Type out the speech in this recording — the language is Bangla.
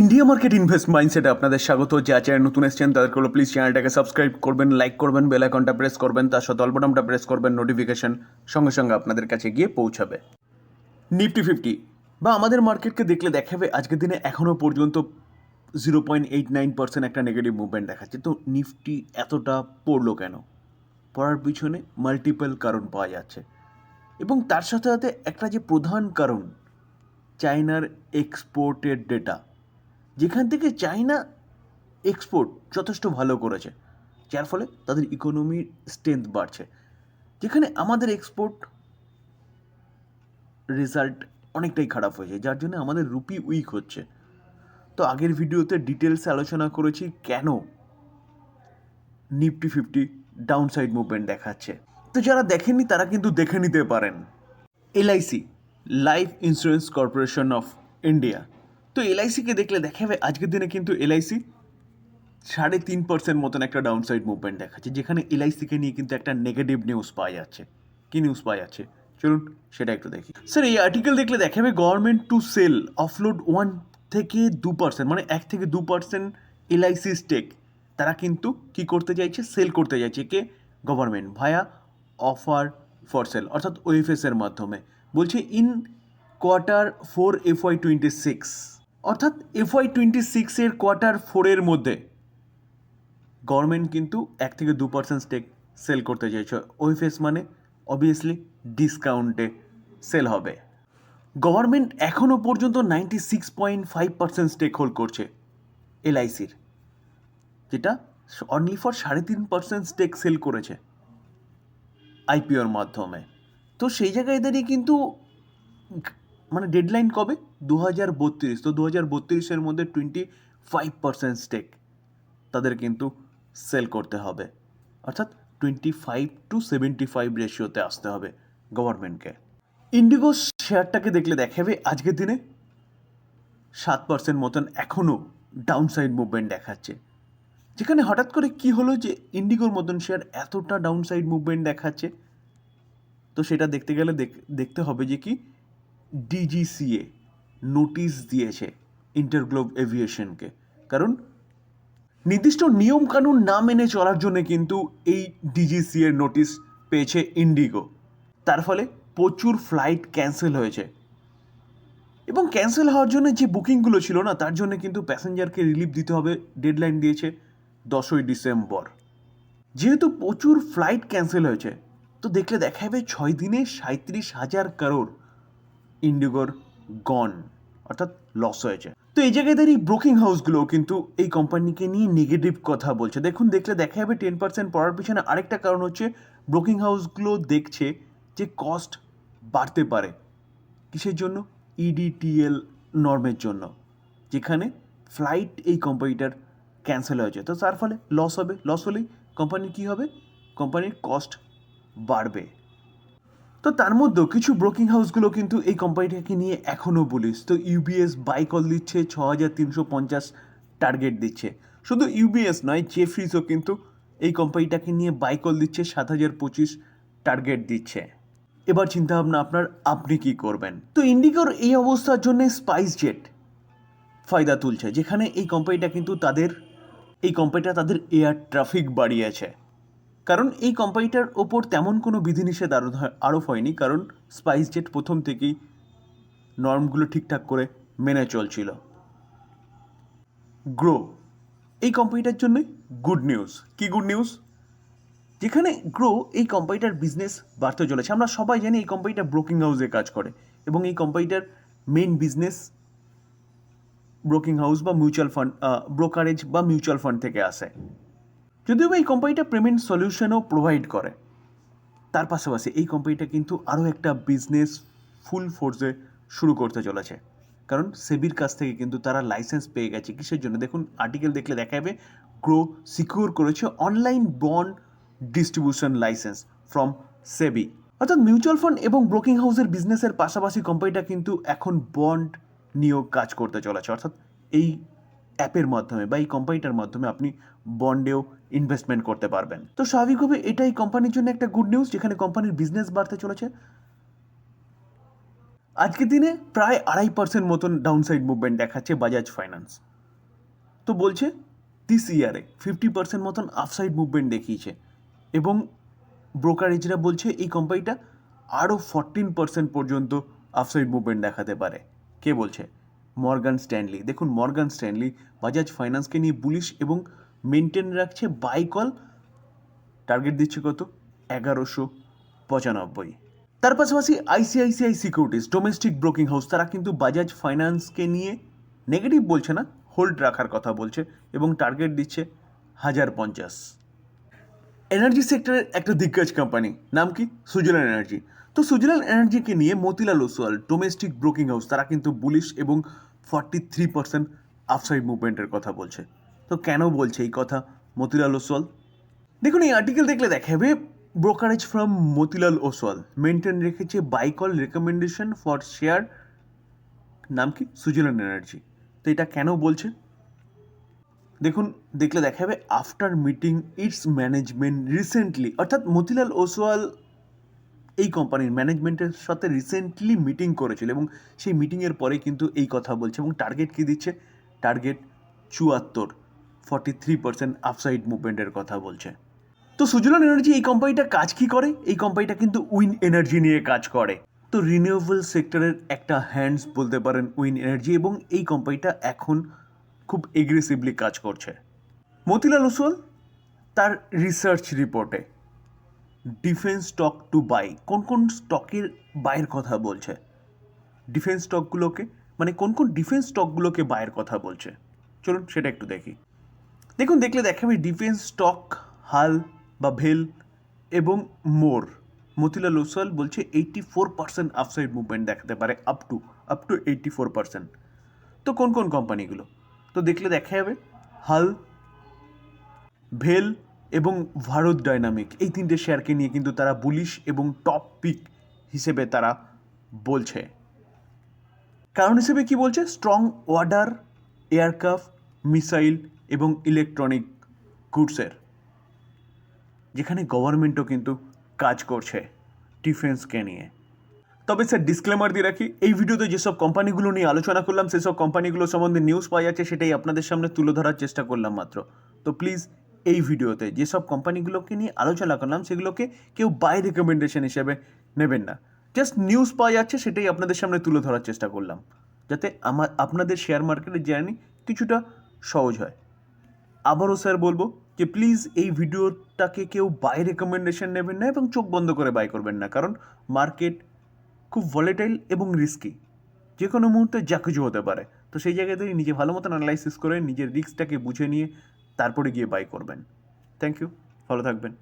ইন্ডিয়া মার্কেট ইনভেস্ট মাইন্ডসেটে আপনাদের স্বাগত। যা চ্যানেল নতুন এসছেন, তাদেরকে হলো প্লিজ চ্যানেলটাকে সাবস্ক্রাইব করবেন লাইক করবেন বেল আইকনটা প্রেস করবেন, তার সাথে অল্পটামটা প্রেস করবেন নোটিফিকেশন সঙ্গে সঙ্গে আপনাদের কাছে গিয়ে পৌঁছাবে। নিফটি ফিফটি বা আমাদের মার্কেটকে দেখলে দেখাবে, আজকের দিনে এখনও পর্যন্ত zero point eight nine percent একটা নেগেটিভ মুভমেন্ট দেখাচ্ছে। তো নিফটি এতটা পড়ল কেন? পড়ার পিছনে মাল্টিপল কারণ পাওয়া যাচ্ছে। এবং তার সাথে সাথে একটা যে প্রধান কারণ চায়নার এক্সপোর্টের ডেটা যেখান থেকে চায়না এক্সপোর্ট যথেষ্ট ভালো করেছে, যার ফলে তাদের ইকোনমির স্ট্রেংথ বাড়ছে। যেখানে আমাদের এক্সপোর্ট রেজাল্ট অনেকটাই খারাপ হয়েছে, যার জন্য আমাদের রুপি উইক হচ্ছে। তো আগের ভিডিওতে ডিটেলসে আলোচনা করেছি কেন Nifty fifty down side movement দেখাচ্ছে। তো যারা দেখেননি তারা কিন্তু দেখে নিতে পারেন। LIC Life Insurance Corporation of India তো এলআইসিকে দেখলে দেখাবে, আজকের দিনে কিন্তু এলআইসি সাড়ে তিন পার্সেন্ট মতন একটা ডাউন সাইড মুভমেন্ট দেখাচ্ছে, যেখানে এলআইসিকে নিয়ে কিন্তু একটা নেগেটিভ নিউজ পাওয়া যাচ্ছে। কি নিউজ পাওয়া যাচ্ছে? চলুন সেটা একটু দেখি। স্যার এই আর্টিকেল দেখলে দেখাবে government to sell offload one থেকে দু পার্সেন্ট মানে এক থেকে দু পার্সেন্ট এলআইসি স্টেক তারা কিন্তু কি করতে চাইছে? সেল করতে চাইছে কে? Government via offer for sale অর্থাৎ ওএফএস এর মাধ্যমে। বলছে in quarter four FY twenty six অর্থাৎ এফওয়াই টোয়েন্টি সিক্সের কোয়ার্টার ফোরের মধ্যে গভর্নমেন্ট কিন্তু এক থেকে দু পার্সেন্ট স্টেক সেল করতে চাইছে। ওএফএস মানে অবভিয়াসলি ডিসকাউন্টে সেল হবে। গভর্নমেন্ট এখনও পর্যন্ত ninety six point five percent stake hold করছে এলআইসির যেটা অনলি ফর সাড়ে তিন পার্সেন্ট স্টেক সেল করেছে আইপিওর মাধ্যমে। তো সেই জায়গায় দাঁড়িয়ে কিন্তু মানে ডেডলাইন কবে? দু হাজার বত্রিশ। তো দু হাজার বত্রিশের মধ্যে টোয়েন্টি ফাইভ পার্সেন্ট স্টেক তাদের কিন্তু সেল করতে হবে। অর্থাৎ twenty five to seventy five রেশিওতে আসতে হবে গভর্নমেন্টকে ইন্ডিগো শেয়ারটাকে দেখলে দেখাবে আজকের দিনে সাত পার্সেন্ট মতন এখনও ডাউন সাইড মুভমেন্ট দেখাচ্ছে। যেখানে হঠাৎ করে কি হলো যে ইন্ডিগোর মতন শেয়ার এতটা ডাউন সাইড মুভমেন্ট দেখাচ্ছে? তো সেটা দেখতে গেলে দেখ- দেখতে হবে যে কি ডিজিসিএ নোটিশ দিয়েছে ইন্টারগ্লোব এভিয়েশনকে কারণ নির্দিষ্ট নিয়মকানুন না মেনে চলার জন্য কিন্তু এই ডিজিসিএর নোটিশ পেয়েছে ইন্ডিগো তার ফলে প্রচুর ফ্লাইট ক্যান্সেল হয়েছে। এবং ক্যান্সেল হওয়ার জন্য যে বুকিংগুলো ছিল না, তার জন্য কিন্তু প্যাসেঞ্জারকে রিলিফ দিতে হবে ডেডলাইন দিয়েছে দশই ডিসেম্বর। যেহেতু প্রচুর ফ্লাইট ক্যান্সেল হয়েছে, তো দেখলে দেখা যাবে ছয় দিনে সাঁত্রিশ হাজার কারোর ইন্ডিগোর গন, অর্থাৎ লস হয়েছে। তো এই জায়গায় দাঁড়িয়ে ব্রোকিং হাউসগুলো কিন্তু এই কোম্পানিকে নিয়ে নেগেটিভ কথা বলছে। দেখুন, দেখলে দেখা যাবে টেন পার্সেন্ট পড়ার পিছনে আরেকটা কারণ হচ্ছে ব্রোকিং হাউসগুলো দেখছে যে কস্ট বাড়তে পারে। কিসের জন্য? E ইডিটিএল নর্মের জন্য, যেখানে ফ্লাইট এই কোম্পানিটার ক্যান্সেল হয়েছে। তো তার ফলে লস হবে। লস হলেই কোম্পানির কী হবে? কোম্পানির কস্ট বাড়বে। তো তার মধ্যেও কিছু ব্রোকিং হাউসগুলো কিন্তু এই কোম্পানিটাকে নিয়ে এখনও বলিস তো ইউবিএস বাই কল দিচ্ছে ছ হাজার তিনশো পঞ্চাশ টার্গেট দিচ্ছে। শুধু ইউবিএস নয় জেফ্রিজও কিন্তু এই কোম্পানিটাকে নিয়ে বাই কল দিচ্ছে সাত হাজার পঁচিশ টার্গেট দিচ্ছে। এবার চিন্তা ভাবনা আপনার, আপনি কি করবেন? তো ইন্ডিগোর এই অবস্থার জন্য স্পাইস জেট ফায়দা তুলছে, যেখানে এই কোম্পানিটা কিন্তু তাদের, এই কোম্পানিটা তাদের এয়ার ট্রাফিক বাড়িয়েছে। কারণ এই কোম্পানিটার ওপর তেমন কোনো বিধিনিষেধ আরও আরোপ হয়নি, কারণ স্পাইস জেট প্রথম থেকেই নর্মগুলো ঠিকঠাক করে মেনে চলছিল। গ্রো এই কোম্পানিটার জন্য গুড নিউজ কি গুড নিউজ যেখানে গ্রো এই কোম্পানিটার বিজনেস বাড়তে চলেছে। আমরা সবাই জানি এই কোম্পানিটা ব্রোকিং হাউসে কাজ করে এবং এই কোম্পানিটার মেইন বিজনেস ব্রোকিং হাউস বা মিউচুয়াল ফান্ড ব্রোকারেজ বা মিউচুয়াল ফান্ড থেকে আসে। যদিও এই কোম্পানিটা পেমেন্ট সলিউশনও প্রোভাইড করে, তার পাশাপাশি এই কোম্পানিটা কিন্তু আরও একটা বিজনেস ফুল ফোর্সে শুরু করতে চলেছে। কারণ সেবির কাছ থেকে কিন্তু তারা লাইসেন্স পেয়ে গেছে কিসের জন্য? দেখুন আর্টিকেল দেখলে দেখা যাবে গ্রো সিকিউর করেছে online bond distribution license from SEBI অর্থাৎ মিউচুয়াল ফান্ড এবং ব্রোকিং হাউসের বিজনেসের পাশাপাশি কোম্পানিটা কিন্তু এখন বন্ড নিয়েও কাজ করতে চলেছে। অর্থাৎ এই অ্যাপের মাধ্যমে বা এই কোম্পানিটার মাধ্যমে আপনি বন্ডেও ইনভেস্টমেন্ট করতে পারবেন। তো স্বাভাবিকভাবে এটাই কোম্পানির জন্য একটা গুড নিউজ যেখানে কোম্পানির বিজনেস বাড়তে চলেছে। আজকের দিনে প্রায় আড়াই পার্সেন্ট মতন ডাউনসাইড মুভমেন্ট দেখাচ্ছে বাজাজ ফাইন্যান্স তো বলছে দিস ইয়ারে ফিফটি পার্সেন্ট মতন আপসাইড মুভমেন্ট দেখিয়েছে। এবং ব্রোকারেজরা বলছে, এই কোম্পানিটা আরও ফরটিন পার্সেন্ট পর্যন্ত আপসাইড মুভমেন্ট দেখাতে পারে। কে বলছে? Morgan Stanley. দেখুন, মর্গান স্ট্যানলি বাজাজ ফাইন্যান্সকে নিয়ে বুলিশ এবং মেনটেন রাখছে বাই কল টার্গেট দিচ্ছে কত? এগারোশো পঁচানব্বই। তার পাশাপাশি ICICI Securities domestic broking house তারা কিন্তু বাজাজ ফাইন্যান্সকে নিয়ে নেগেটিভ বলছে না হোল্ড রাখার কথা বলছে এবং টার্গেট দিচ্ছে হাজার পঞ্চাশ। এনার্জি সেক্টরের একটা দিগ্গজ কোম্পানি নাম কি? সুজলান এনার্জি তো সুজলান এনার্জিকে নিয়ে Motilal Oswal domestic broking house তারা কিন্তু বুলিশ এবং ফর্টি থ্রি পার্সেন্ট আপসাইড মুভমেন্টের কথা বলছে। তো কেন বলছে এই কথা মতিলাল ওসওয়াল দেখুন, এই আর্টিকেল দেখলে দেখাবে brokerage from Motilal Oswal maintain রেখেছে buy call recommendation for share নাম কি? সুজলান এনার্জি। তো এটা কেন বলছে? দেখুন, দেখলে দেখাবে after meeting its management recently অর্থাৎ মতিলাল ওসওয়াল এই কোম্পানির ম্যানেজমেন্টের সাথে রিসেন্টলি মিটিং করেছিল এবং সেই মিটিংয়ের পরে কিন্তু এই কথা বলছে এবং টার্গেট কী দিচ্ছে? টার্গেট চুয়াত্তর ফর্টি থ্রি পার্সেন্ট আপসাইড মুভমেন্টের কথা বলছে। তো সুজলান এনার্জি, এই কোম্পানিটা কাজ কি করে? এই কোম্পানিটা কিন্তু উইন এনার্জি নিয়ে কাজ করে। তো রিনিউয়েবল সেক্টরের একটা হ্যান্ডস বলতে পারেন উইন এনার্জি এবং এই কোম্পানিটা এখন খুব এগ্রেসিভলি কাজ করছে। মতিলাল ওসওয়াল তার রিসার্চ রিপোর্টে ডিফেন্স স্টক টু বাই। কোন কোন স্টকের বাইয়ের কথা বলছে? ডিফেন্স স্টকগুলোকে মানে কোন কোন ডিফেন্স স্টকগুলোকে বাইয়ের কথা বলছে? চলুন সেটা একটু দেখি। দেখুন, দেখলে দেখাবে ডিফেন্স স্টক, হাল বা ভেল এবং মোর। মতিলাল ওসওয়াল বলছে eighty four percent upside movement দেখাতে পারে up to up to eighty four percent তো কোন কোন কোম্পানিগুলো তো দেখলে দেখা যাবে, হাল, ভেল এবং ভারত ডাইনামিক, এই তিনটে শেয়ারকে নিয়ে কিন্তু তারা বুলিশ এবং টপ পিক হিসেবে তারা বলছে। কারণ হিসেবে কি বলছে? স্ট্রং ওয়ার্ডার এয়ারক্রাফট মিসাইল এবং ইলেকট্রনিক গুডসের যেখানে গভর্নমেন্টও কিন্তু কাজ করছে ডিফেন্সকে নিয়ে। তবে স্যার ডিসক্লেমার দিয়ে রাখি, এই ভিডিওতে যেসব কোম্পানিগুলো নিয়ে আলোচনা করলাম, সেসব কোম্পানিগুলো সম্বন্ধে নিউজ পাওয়া যাচ্ছে, সেটাই আপনাদের সামনে তুলে ধরার চেষ্টা করলাম মাত্র। তো প্লিজ এই ভিডিওতে যেসব কোম্পানিগুলোকে নিয়ে আলোচনা করলাম, সেগুলোকে কেউ বাই রেকমেন্ডেশন হিসেবে নেবেন না। জাস্ট নিউজ পাওয়া যাচ্ছে, সেটাই আপনাদের সামনে তুলে ধরার চেষ্টা করলাম। যাতে আমার, আপনাদের শেয়ার মার্কেটের জার্নি কিছুটা সহজ হয়। আবারও স্যার বলব যে প্লিজ এই ভিডিওটাকে কেউ বাই রেকমেন্ডেশন নেবেন না এবং চোখ বন্ধ করে বাই করবেন না। কারণ মার্কেট খুব ভলেটাইল এবং রিস্কি যে কোনো মুহূর্তে যা কিছু হতে পারে। তো সেই জায়গাতে নিজে ভালো মতন অ্যানালাইসিস করে নিজের রিস্কটাকে বুঝে নিয়ে তারপরে গিয়ে বাই করবেন। থ্যাংক ইউ ভালো থাকবেন।